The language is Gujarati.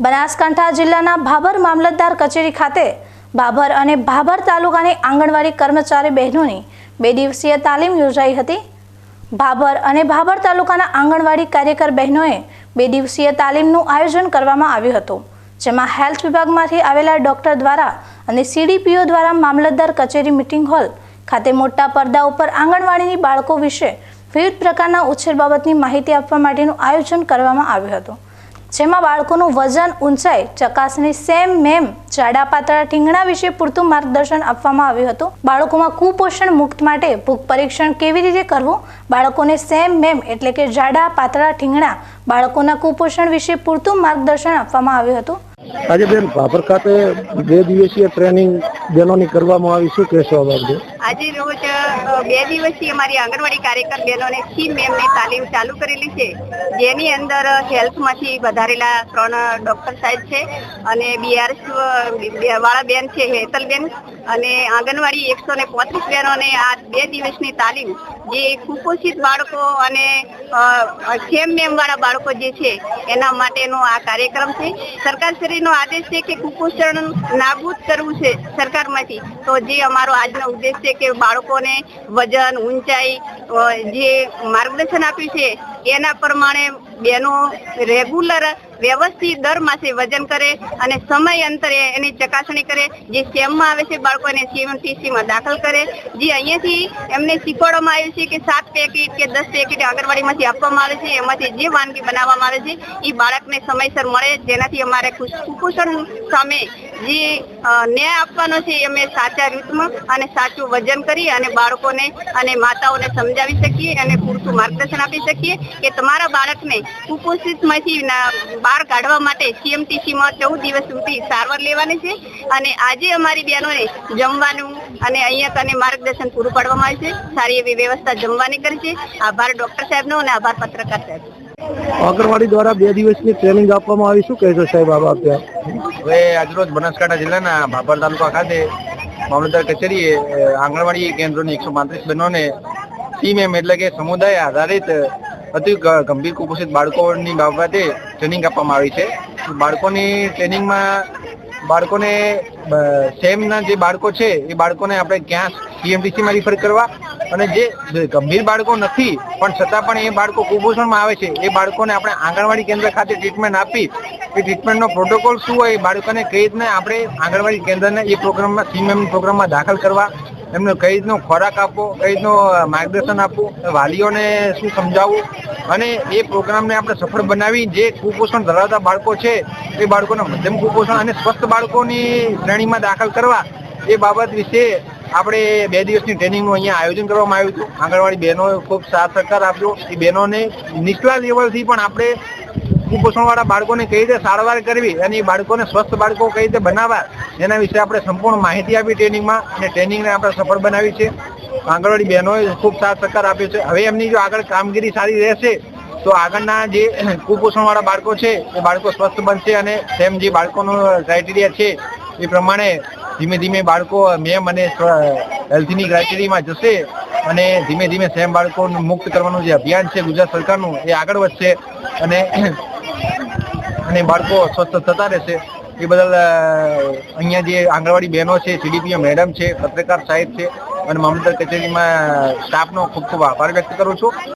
બનાસકાંઠા જિલ્લાના ભાભર મામલતદાર કચેરી ખાતે ભાભર અને ભાભર તાલુકાની આંગણવાડી કર્મચારી બહેનોની બે દિવસીય તાલીમ યોજાઈ હતી. ભાભર અને ભાભર તાલુકાના આંગણવાડી કાર્યકર બહેનોએ બે દિવસીય તાલીમનું આયોજન કરવામાં આવ્યું હતું, જેમાં હેલ્થ વિભાગમાંથી આવેલા ડોક્ટર દ્વારા અને સીડીપીઓ દ્વારા મામલતદાર કચેરી મિટિંગ હોલ ખાતે મોટા પડદા ઉપર આંગણવાડીની બાળકો વિશે વિવિધ પ્રકારના ઉછેર બાબતની માહિતી આપવા માટેનું આયોજન કરવામાં આવ્યું હતું. જેમાં બાળકોનું વજન ઊંચાઈ, ચકાસણી સેમ મેમ જાડા પાતળા ઠીંગણા વિશે પૂરતું માર્ગદર્શન આપવામાં આવ્યું હતું. બાળકોમાં કુપોષણ મુક્ત માટે ભૂખ પરીક્ષણ કેવી રીતે કરવું? બાળકોને સેમ મેમ એટલે કે જાડા પાતળા ઠીંગણા બાળકોના કુપોષણ વિશે પૂરતું માર્ગદર્શન આપવામાં આવ્યું હતું. આજે બેન ભાભર ખાતે બે દિવસીય ટ્રેનિંગ બહેનોની કરવામાં આવી. શું કહેશો આ આજે રોજ બે દિવસથી અમારી આંગણવાડી કાર્યકર બહેનોને સ્કીમ મેમની તાલીમ ચાલુ કરેલી છે. જેની અંદર હેલ્થમાંથી વધારેલા ત્રણ ડોક્ટર સાહેબ છે અને બીઆરએસ વાળા બેન છે હેતલબેન અને આંગણવાડી એકસો ને પોત્રીસ બહેનોને આ બે દિવસની તાલીમ જે કુપોષિત બાળકો અને સેમ મેમ વાળા બાળકો જે છે, એના માટેનો આ કાર્યક્રમ છે. સરકારશ્રીનો આદેશ છે કે કુપોષણ નાબૂદ કરવું છે. સરકારમાંથી તો જે અમારો આજનો ઉદ્દેશ છે કે બાળકોને વજન, ઊંચાઈ જે માર્ગદર્શન આપ્યું છે, એના પ્રમાણે બેનો રેગ્યુલર વ્યવસ્થિત દર માસે વજન કરે અને સમય અંતરે એની ચકાસણી કરે. જે સેમમાં આવે છે બાળકોને સીએમટીસીમાં દાખલ કરે. જે અહીંયાથી એમને શીખવાડવામાં આવ્યું છે કે સાત પેકેટ કે દસ પેકેટ આંગણવાડીમાંથી આપવામાં આવે છે. એમાંથી જે વાનગી બનાવવામાં આવે છે એ બાળકને સમયસર મળે, જેનાથી અમારે કુપોષણ સામે જે ન્યાય આપવાનો છે અમે સાચા રીતમાં અને સાચું વજન કરી અને બાળકોને અને માતાઓને સમજાવી શકીએ અને પૂરતું માર્ગદર્શન આપી શકીએ કે તમારા બાળકને કુપોષિતમાંથી બહાર કાઢવા માટે સીએમટીસીમાં ચૌદ દિવસ સુધી સારવાર લેવાની છે અને આજે અમારી બહેનોને જમવાનું અને અહીંયા તને માર્ગદર્શન પૂરું પાડવામાં આવે છે. સારી એવી વ્યવસ્થા જમવાની કરી છે. આભાર ડોક્ટર સાહેબનો અને આભાર પત્રકાર સાહેબ આંગણવાડી દ્વારા બે દિવસની ટ્રેનિંગ આપવામાં આવી. શું કહેશો સાહેબ આ બાબતે હવે આજરોજ બનાસકાંઠા જિલ્લાના ભાભર તાલુકા ખાતે મામલતદાર કચેરીએ આંગણવાડી કેન્દ્રોની એકસો પાંત્રીસ બહેનોને એમ એટલે કે સમુદાય આધારિત અતિ ગંભીર કુપોષિત બાળકોની બાબતે ટ્રેનિંગ આપવામાં આવી છે. બાળકોની ટ્રેનિંગમાં બાળકોને સેમના જે બાળકો છે, એ બાળકોને આપણે ક્યાં સીએમટીસીમાં રિફર કરવા? અને જે જે ગંભીર બાળકો નથી, પણ છતાં પણ એ બાળકો કુપોષણમાં આવે છે, એ બાળકોને આપણે આંગણવાડી કેન્દ્ર ખાતે ટ્રીટમેન્ટ આપી, એ ટ્રીટમેન્ટનો પ્રોટોકોલ શું હોય, એ બાળકોને કઈ રીતના આપણે આંગણવાડી કેન્દ્રને એ પ્રોગ્રામમાં સીએમએમ પ્રોગ્રામમાં દાખલ કરવા એમને કઈ રીતનો ખોરાક આપવો, કઈ રીતનો માર્ગદર્શન આપવું, વાલીઓને શું સમજાવવું? અને એ પ્રોગ્રામને આપણે સફળ બનાવી જે કુપોષણ ધરાવતા બાળકો છે, એ બાળકોને મધ્યમ કુપોષણ અને સ્વસ્થ બાળકોની શ્રેણીમાં દાખલ કરવા, એ બાબત વિશે આપણે બે દિવસની ટ્રેનિંગનું અહીંયા આયોજન કરવામાં આવ્યું હતું. આંગણવાડી બહેનોએ ખૂબ સાથ સહકાર આપ્યો. એ બહેનોને નીચલા લેવલથી પણ આપણે કુપોષણવાળા બાળકોને કઈ રીતે સારવાર કરવી અને એ બાળકોને સ્વસ્થ બાળકો કઈ રીતે બનાવવા એના વિશે આપણે સંપૂર્ણ માહિતી આપી ટ્રેનિંગમાં અને ટ્રેનિંગને આપણે સફળ બનાવી છે. આંગણવાડી બહેનોએ ખૂબ સાથ સહકાર આપ્યો છે. હવે એમની જો આગળ કામગીરી સારી રહેશે, તો આગળના જે કુપોષણવાળા બાળકો છે, એ બાળકો સ્વસ્થ બનશે અને તેમ જે બાળકોનું ક્રાઇટેરિયા છે, એ પ્રમાણે ધીમે ધીમે બાળકો મેમ અને હેલ્થની ક્રાઇટેરિયામાં જશે અને ધીમે ધીમે સેમ બાળકોને મુક્ત કરવાનું જે અભિયાન છે ગુજરાત સરકારનું, એ આગળ વધશે અને અને બાળકો સ્વસ્થ થતા રહેશે. એ બદલ અહીંયા જે આંગણવાડી બહેનો છે સીડીપીઓ મેડમ છે, પત્રકાર સાહેબ છે અને મામલતદાર કચેરીમાં સ્ટાફનો ખૂબ ખૂબ આભાર વ્યક્ત કરું છું.